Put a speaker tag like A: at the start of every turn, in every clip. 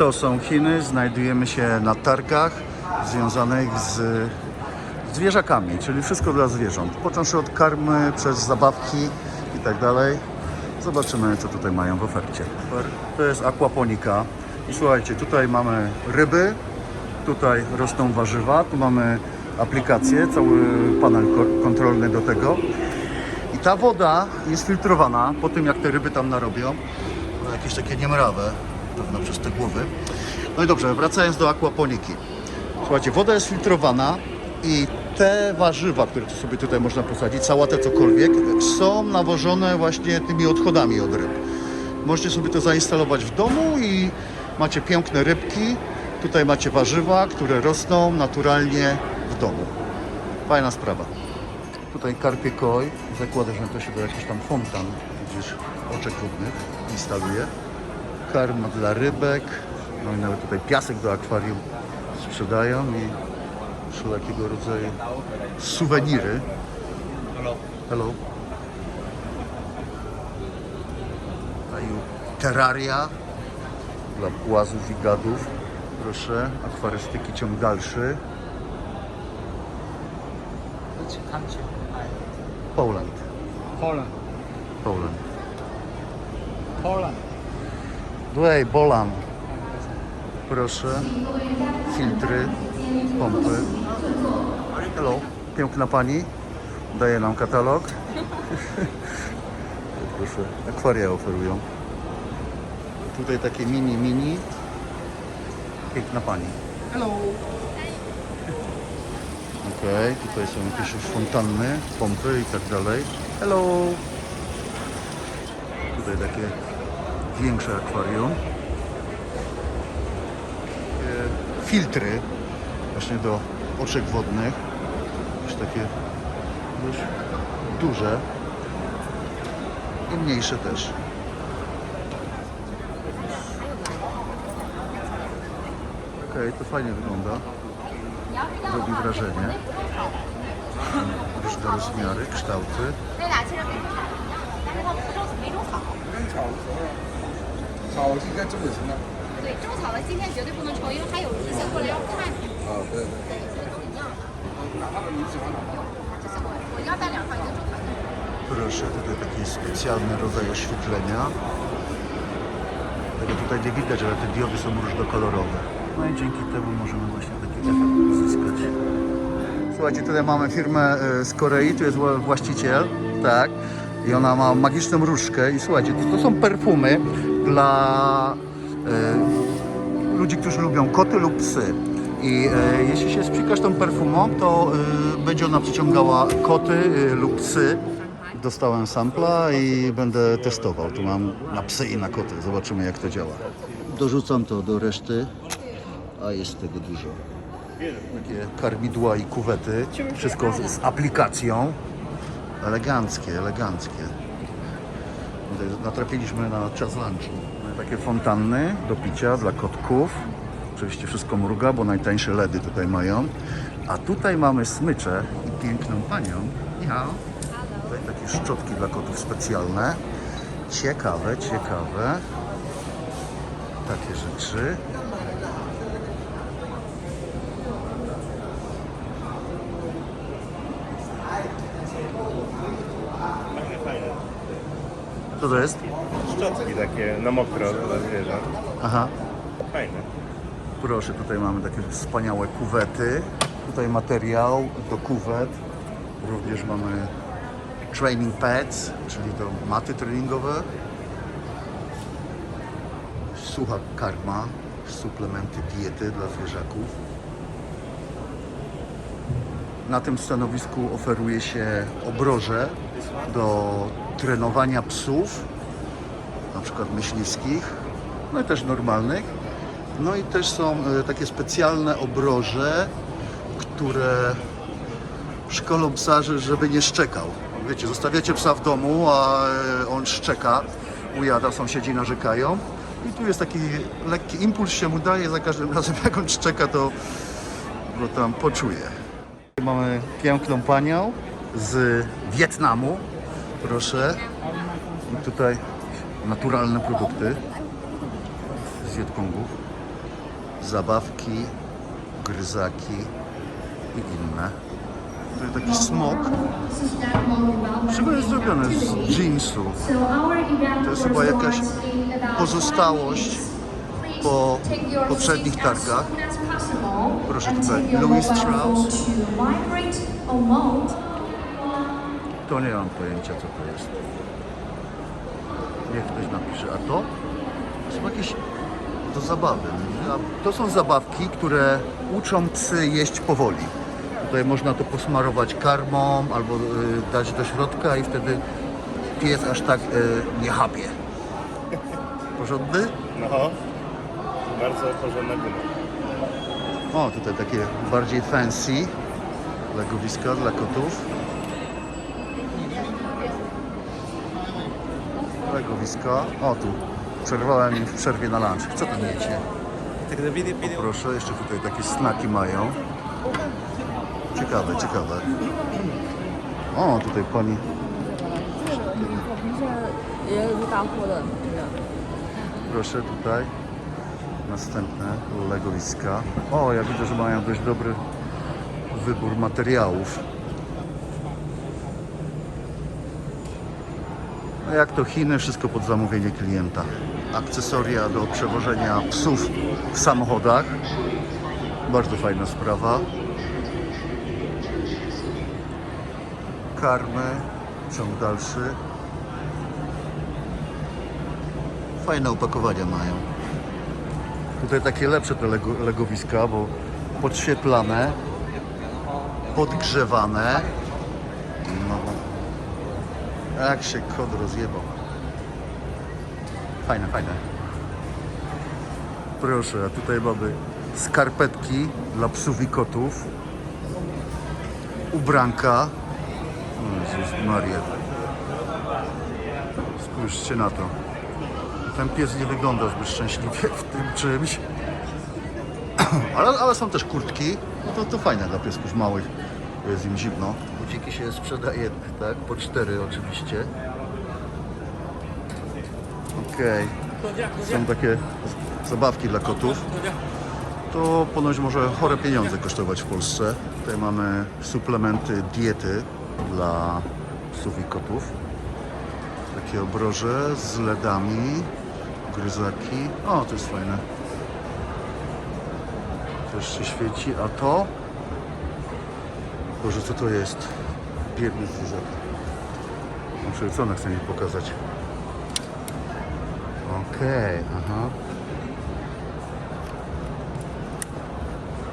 A: To są Chiny, znajdujemy się na targach związanych z zwierzakami, czyli wszystko dla zwierząt. Począwszy od karmy, przez zabawki i tak dalej. Zobaczymy, co tutaj mają w ofercie. To jest aquaponika. I słuchajcie, tutaj mamy ryby, tutaj rosną warzywa, tu mamy aplikację, cały panel ko- kontrolny do tego. I ta woda jest filtrowana po tym, jak te ryby tam narobią. Jakieś takie niemrawe, pewno przez te głowy. No i dobrze, wracając do aquaponiki. Słuchajcie, woda jest filtrowana i te warzywa, które tu sobie tutaj można posadzić, sałatę, cokolwiek, są nawożone właśnie tymi odchodami od ryb. Możecie sobie to zainstalować w domu i macie piękne rybki. Tutaj macie warzywa, które rosną naturalnie w domu. Fajna sprawa. Tutaj karpie koi. Zakładam, że to się do jakiś tam fontan, widzisz, oczek wodnych instaluje. Karma dla rybek. No i nawet tutaj piasek do akwarium sprzedają i wszelkiego rodzaju suweniry. Hello. Terraria dla płazów i gadów. Proszę, akwarystyki ciąg dalszy. Poland.
B: Poland.
A: Poland.
B: Poland.
A: Dwej, Bolan. Proszę. Filtry, pompy. Hello. Piękna pani. Daje nam katalog. Proszę. Akwaria oferują. Tutaj takie mini, mini. Piękna pani.
B: Hello.
A: Okej, tutaj są jakieś już fontanny, pompy i tak dalej. Hello! Tutaj takie większe akwarium. Takie filtry właśnie do oczek wodnych. Już takie duże i mniejsze też. Okej, to fajnie wygląda robi wrażenie. Różne rozmiary, kształty.
B: 炒的时候，炒是应该种的行了。
C: 对，种草的今天绝对不能抽，因为还有一些过来要看你。
B: 啊，对对。
C: 对，所以都一样的。
B: 哪怕你喜欢哪怕。
C: 就像我，我要带两套，一个种草，一个。
A: Proszę, tutaj taki specjalny rodzaj oświetlenia. Tego tutaj nie widać, ale te diody są różnokolorowe. No i dzięki temu możemy właśnie taki efekt uzyskać. Słuchajcie, tutaj mamy firmę e, z Korei, tu jest wła- właściciel, tak. I ona ma magiczną różdżkę i słuchajcie, to, to są perfumy dla e, ludzi, którzy lubią koty lub psy. I e, jeśli się sprzykasz tą perfumą, to e, będzie ona przyciągała koty e, lub psy. Dostałem sampla i będę testował. Tu mam na psy i na koty. Zobaczymy jak to działa. Dorzucam to do reszty, a jest tego dużo. Takie karmidła i kuwety. Wszystko z, z aplikacją. Eleganckie, eleganckie. Natrafiliśmy na czas lunchu. Mamy Takie fontanny do picia dla kotków. Oczywiście wszystko mruga, bo najtańsze LEDy tutaj mają. A tutaj mamy smycze i piękną panią. Ja. Tutaj takie szczotki dla kotów specjalne. Ciekawe, ciekawe. Takie rzeczy. Co to jest?
D: Szczotki takie na mokro dla zwierząt.
A: Aha.
D: Fajne.
A: Proszę, tutaj mamy takie wspaniałe kuwety. Tutaj materiał do kuwet. Również mamy training pads, czyli to maty treningowe. Sucha karma, suplementy diety dla zwierzaków. Na tym stanowisku oferuje się obroże do trenowania psów, na przykład myśliwskich, no i też normalnych. No i też są e, takie specjalne obroże, które szkolą psa, że- żeby nie szczekał. Wiecie, zostawiacie psa w domu, a e, on szczeka, ujada, sąsiedzi narzekają. I tu jest taki lekki impuls się mu daje za każdym razem, jak on szczeka, to go tam poczuje. Mamy piękną panią z Wietnamu. Proszę. I tutaj naturalne produkty z Wietkongu. zabawki, gryzaki i inne. Tutaj taki smok. Wszystko jest zrobione z jeansu.
C: To jest chyba jakaś pozostałość po poprzednich targach.
A: Proszę tutaj, Louis Strauss. To nie mam pojęcia co to jest. Niech ktoś napisze. A to? To są jakieś do zabawy. To są zabawki, które uczą psy jeść powoli. Tutaj można to posmarować karmą albo y, dać do środka i wtedy pies aż tak y, nie chapie. Porządny?
D: No. Bardzo porządna guma.
A: O, tutaj takie bardziej fancy legowiska dla kotów. Którego? O tu. Przerwałem im w przerwie na lunch. Co tam jecie? O, proszę, jeszcze tutaj takie snaki mają. Ciekawe, ciekawe. O, tutaj pani. Proszę tutaj. Następne legowiska. O, ja widzę, że mają dość dobry wybór materiałów. A jak to Chiny, wszystko pod zamówienie klienta. Akcesoria do przewożenia psów w samochodach. Bardzo fajna sprawa. Karmy, ciąg dalszy. Fajne opakowania mają. Tutaj takie lepsze te lego, legowiska, bo podświetlane, podgrzewane. Jak się kod rozjebał. Fajne, fajne. Proszę, a tutaj mamy skarpetki dla psów i kotów. Ubranka. Jezus Maria. Spójrzcie na to. Ten pies nie wygląda zbyt szczęśliwie w tym czymś. Ale, ale są też kurtki. No to, to fajne dla piesków małych. bo Jest im zimno. Buciki się sprzedaje, tak? Po cztery oczywiście. Okej. Są takie zabawki dla kotów. To ponoć może chore pieniądze kosztować w Polsce. Tutaj mamy suplementy diety dla psów i kotów. Takie obroże z LEDami, gryzaki. O, to jest fajne. Też się świeci, a to? Boże, co to jest? Biedny zwierzak. Muszę co ona chce mi pokazać. Okej, aha.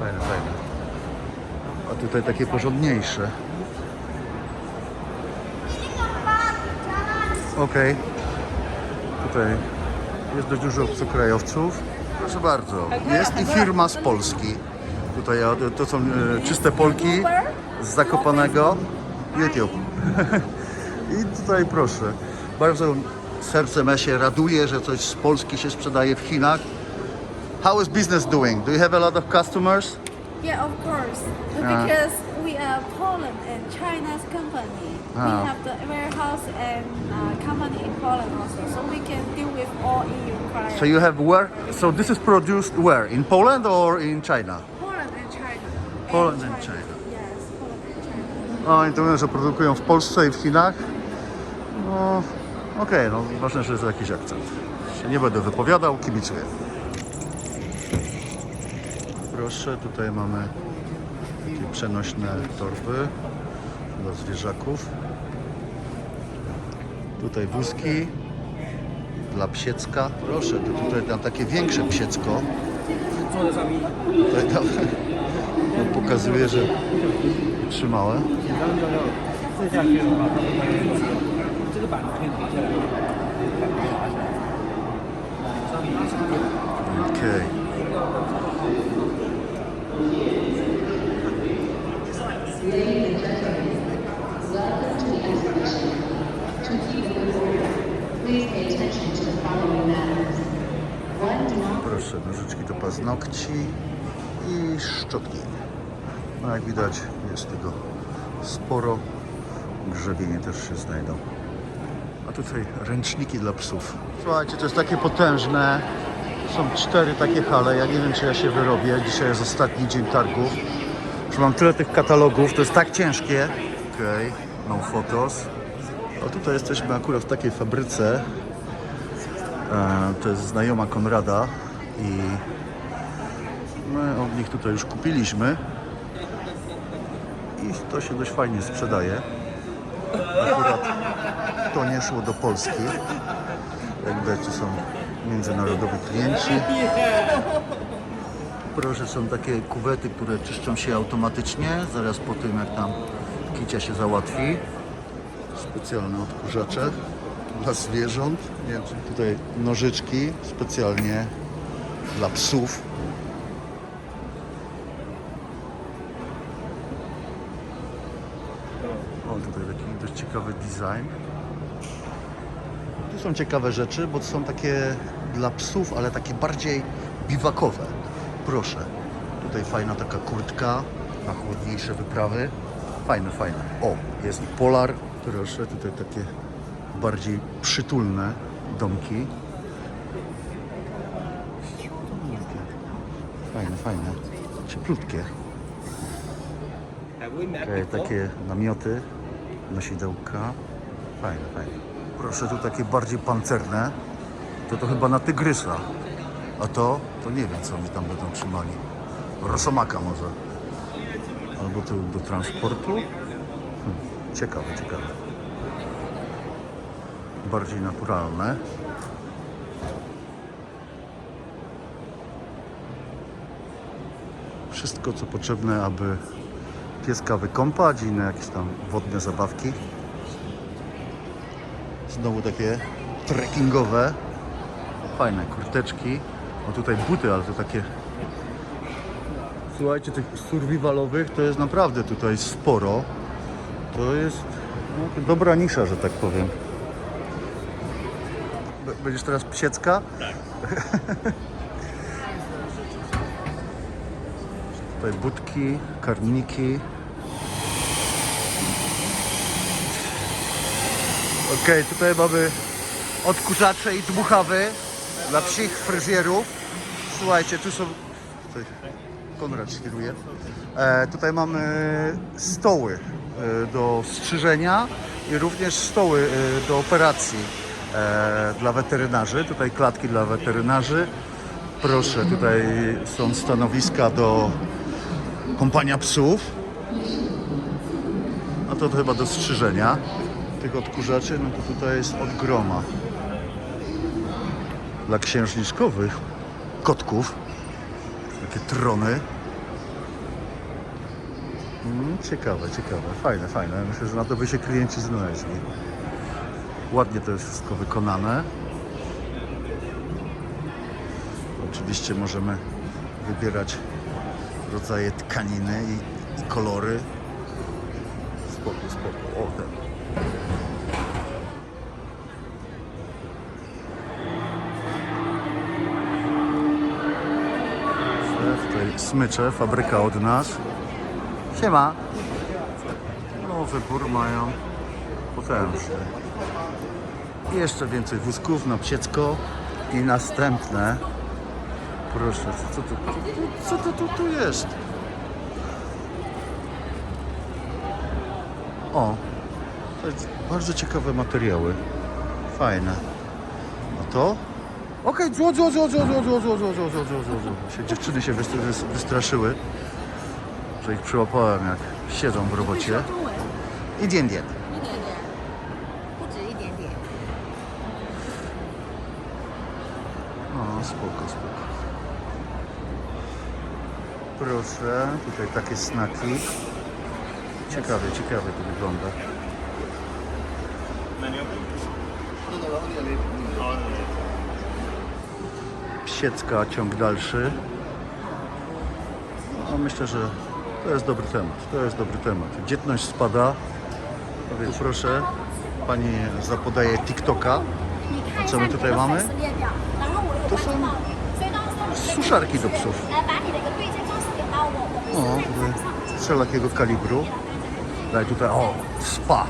A: Fajne, fajne. A tutaj takie porządniejsze. Okej. Tutaj jest dość dużo obcokrajowców. Proszę bardzo. Jest i firma z Polski. Tutaj to są e, czyste Polki z Zakopanego. YouTube. I tutaj proszę. Bardzo serce me się raduje, że coś z Polski się sprzedaje w Chinach. How is business doing? Do you have a lot of customers?
E: Yeah, of course.
A: Ah.
E: Because we are Poland and China's company.
A: Ah.
E: We have the warehouse and uh, company in Poland also, so we can deal with all EU clients.
A: So you have where? So this is produced where? In Poland or in China?
E: Poland and China.
A: Poland and China.
E: Yes, Poland and China.
A: No i to mówią, że produkują w Polsce i w Chinach. No, okej, no ważne, że jest jakiś akcent. Się nie będę wypowiadał, kibicuję. Proszę, tutaj mamy takie przenośne torby dla zwierzaków. Tutaj wózki dla psiecka. Proszę, to tutaj tam takie większe psiecko. Tutaj tam, Pokazuje, że
B: trzymałem.
A: Okay. Proszę, nożyczki do paznokci i szczotki. No jak widać jest tego sporo. Grzebienie też się znajdą. A tutaj ręczniki dla psów. Słuchajcie, to jest takie potężne. są cztery takie hale. Ja nie wiem, czy ja się wyrobię. Dzisiaj jest ostatni dzień targów. Już mam tyle tych katalogów, to jest tak ciężkie. Okej, no photos. A tutaj jesteśmy akurat w takiej fabryce. E, to jest znajoma Konrada i my od nich tutaj już kupiliśmy. I to się dość fajnie sprzedaje. Akurat to nie szło do Polski. Jak widać, to są międzynarodowi klienci. Proszę, są takie kuwety, które czyszczą się automatycznie, zaraz po tym jak tam kicia się załatwi. Specjalne odkurzacze dla zwierząt. Nie tutaj nożyczki specjalnie dla psów. O, tutaj taki dość ciekawy design. Tu są ciekawe rzeczy, bo to są takie dla psów, ale takie bardziej biwakowe. Proszę. Tutaj fajna taka kurtka na chłodniejsze wyprawy. Fajne, fajne. O, jest i polar. Proszę, tutaj takie bardziej przytulne domki. Fajne, fajne. Cieplutkie. Okej, takie namioty, nosidełka. Fajne, fajne. Proszę, tu takie bardziej pancerne. To to chyba na tygrysa. A to, to nie wiem, co mi tam będą trzymali. Rosomaka może. Albo to do transportu. Hmm. Ciekawe, ciekawe. Bardziej naturalne. Wszystko, co potrzebne, aby pieska wykąpać i inne jakieś tam wodne zabawki. Znowu takie trekkingowe, fajne kurteczki. O tutaj buty, ale to takie... Słuchajcie, tych survivalowych to jest naprawdę tutaj sporo. To jest no, dobra nisza, że tak powiem. Będziesz teraz psiecka? Tak. tutaj budki, karniki. Okej, tutaj mamy odkurzacze i dmuchawy dla psich fryzjerów. Słuchajcie, tu są... Konrad świruje. E, tutaj mamy stoły e, do strzyżenia i również stoły e, do operacji e, dla weterynarzy. Tutaj klatki dla weterynarzy. Proszę, tutaj są stanowiska do kompania psów. A to chyba do strzyżenia tych odkurzaczy, no to tutaj jest od groma. Dla księżniczkowych kotków. Takie trony. Mm, ciekawe, ciekawe. Fajne, fajne. Myślę, że na to by się klienci znaleźli. Ładnie to jest wszystko wykonane. Oczywiście możemy wybierać rodzaje tkaniny i, i kolory. Spoko, spoko. O, ten. Smycze, fabryka od nas. Siema. No, wybór mają potężny. I jeszcze więcej wózków na psiecko i następne. Proszę, co to, co to tu, tu jest? O, bardzo ciekawe materiały. Fajne. A to? Okej, okay, zło, zło, zło, zło, zło, zło, zło, zło, zło, zło, zło. Się, dziewczyny się wystraszyły, że ich przyłapałem, jak siedzą w robocie. I dien, dien. O, spoko, spoko. Proszę, tutaj takie snaki. Ciekawie, ciekawie to wygląda. Psiecka ciąg dalszy. No, myślę, że to jest dobry temat. To jest dobry temat. Dzietność spada. Tu proszę, pani zapodaje TikToka. A co my tutaj mamy? To są
C: suszarki do psów. No,
A: wszelakiego kalibru. Daj
C: tutaj, o, spa.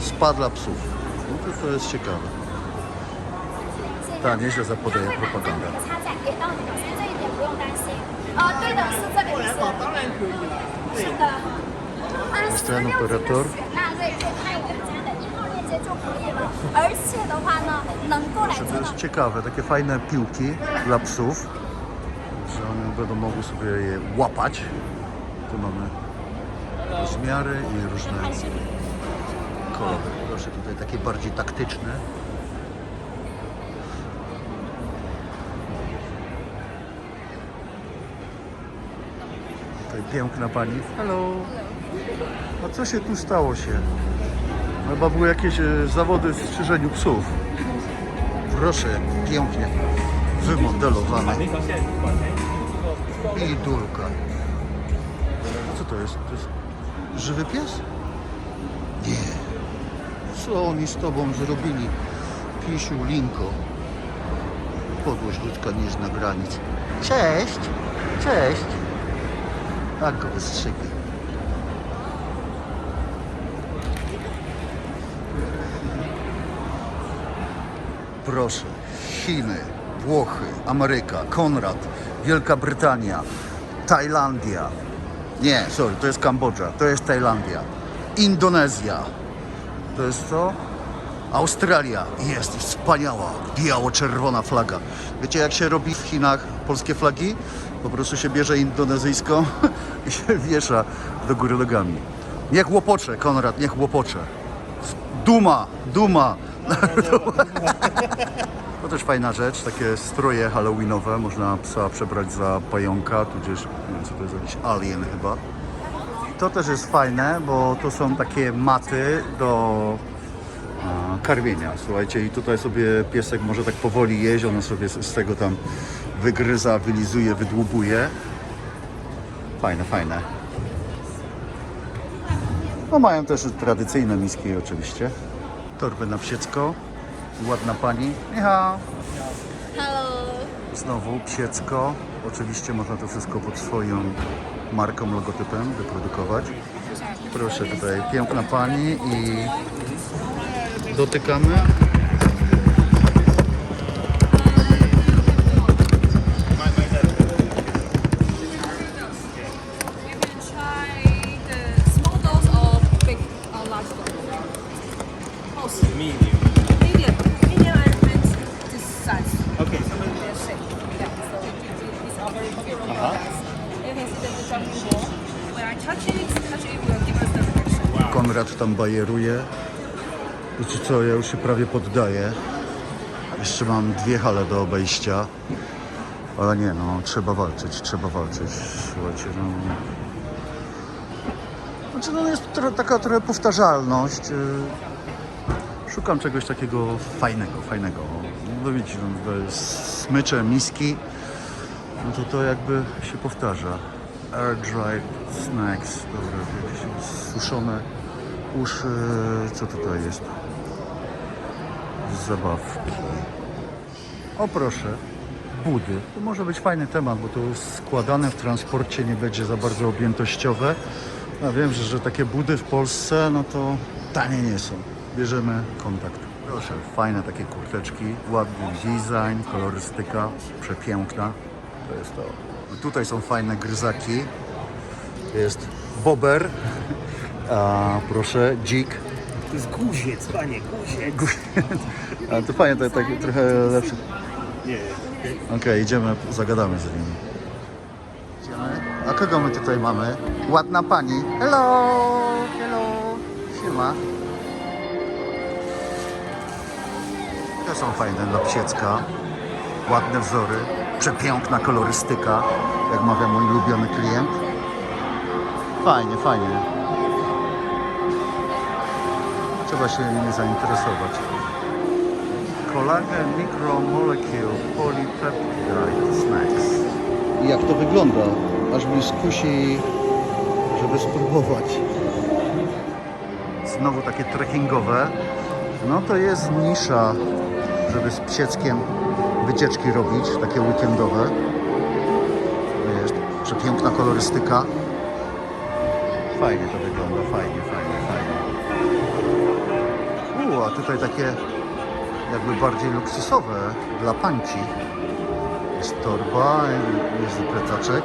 C: Spa dla psów. No to, to jest ciekawe. 大年小
A: 时不得不不干的。参展给到你们，所以这一点不用
C: 担心。呃，对的，是这个意思。
B: 当然可以了。
C: 是的。
A: 按
C: 十六
A: 级
C: 的雪纳瑞可以看我们家的一号链接就可以了。而且的话呢，能够来做到。
A: To ciekawe, takie fajne piłki dla psów, że one będą mogły sobie je łapać. Tu mamy rozmiary i różne kolory. Proszę tutaj takie bardziej taktyczne. Piękna pani. Hello. A co się tu stało się? Chyba były jakieś e, zawody w strzyżeniu psów. Proszę, pięknie wymodelowane. I durka. Co to jest? To jest żywy pies? Nie. Co oni z tobą zrobili? Pisiu Linko. Podłość ludzka nie zna granic. Cześć! Cześć! Tak go wystrzygli. Proszę, Chiny, Włochy, Ameryka, Konrad, Wielka Brytania, Tajlandia. Nie, sorry, to jest Kambodża, to jest Tajlandia. Indonezja. To jest co? Australia. Jest wspaniała, biało-czerwona flaga. Wiecie jak się robi w Chinach polskie flagi? Po prostu się bierze indonezyjską i się wiesza do góry nogami. Niech łopocze, Konrad, niech łopocze. Duma, duma. To też fajna rzecz, takie stroje halloweenowe, można psa przebrać za pająka, tudzież, nie wiem co to jest, jakiś alien chyba. To też jest fajne, bo to są takie maty do karmienia, słuchajcie, i tutaj sobie piesek może tak powoli jeść, on sobie z tego tam wygryza, wylizuje, wydłubuje. Fajne, fajne. No mają też tradycyjne miski oczywiście. Torby na psiecko. Ładna pani. Michał. Hello。Znowu psiecko. Oczywiście można to wszystko pod swoją marką, logotypem wyprodukować. Proszę tutaj, piękna pani i dotykamy. Konrad tam bajeruje. Wiecie co, ja już się prawie poddaję. Jeszcze mam dwie hale do obejścia. Ale nie, no trzeba walczyć, trzeba walczyć. Słuchajcie, no... Znaczy, no jest tro, taka trochę powtarzalność. y, Szukam czegoś takiego fajnego, fajnego. No widzicie, no, to smycze, miski. No to to jakby się powtarza. Air dried snacks, dobra, jakieś suszone uszy, co tutaj jest? Zabawki. O proszę, budy. To może być fajny temat, bo to składane w transporcie nie będzie za bardzo objętościowe. Ja wiem, że, że takie budy w Polsce, no to tanie nie są. Bierzemy kontakt. Proszę, fajne takie kurteczki, ładny design, kolorystyka, przepiękna. To jest to. Tutaj są fajne gryzaki. Jest bober, a proszę, dzik.
B: To jest guziec, panie, guziec.
A: Ale to fajnie, to tak trochę lepsze.
B: Nie,
A: Okej, idziemy, zagadamy z nimi. Idziemy. A kogo my tutaj mamy? Ładna pani. Hello! Hello! Siema. Te są fajne dla psiecka. Ładne wzory. Przepiękna kolorystyka. Jak mawia mój ulubiony klient. Fajnie, fajnie. Trzeba się nimi zainteresować. Collagen Micromolecule Polypeptide Snacks. I jak to wygląda? Aż mnie skusi, żeby spróbować. Znowu takie trekkingowe. No to jest nisza, żeby z psieckiem wycieczki robić, takie weekendowe. Jest przepiękna kolorystyka. Fajnie to wygląda, fajnie. A tutaj takie jakby bardziej luksusowe dla panci. Jest torba, jest plecaczek.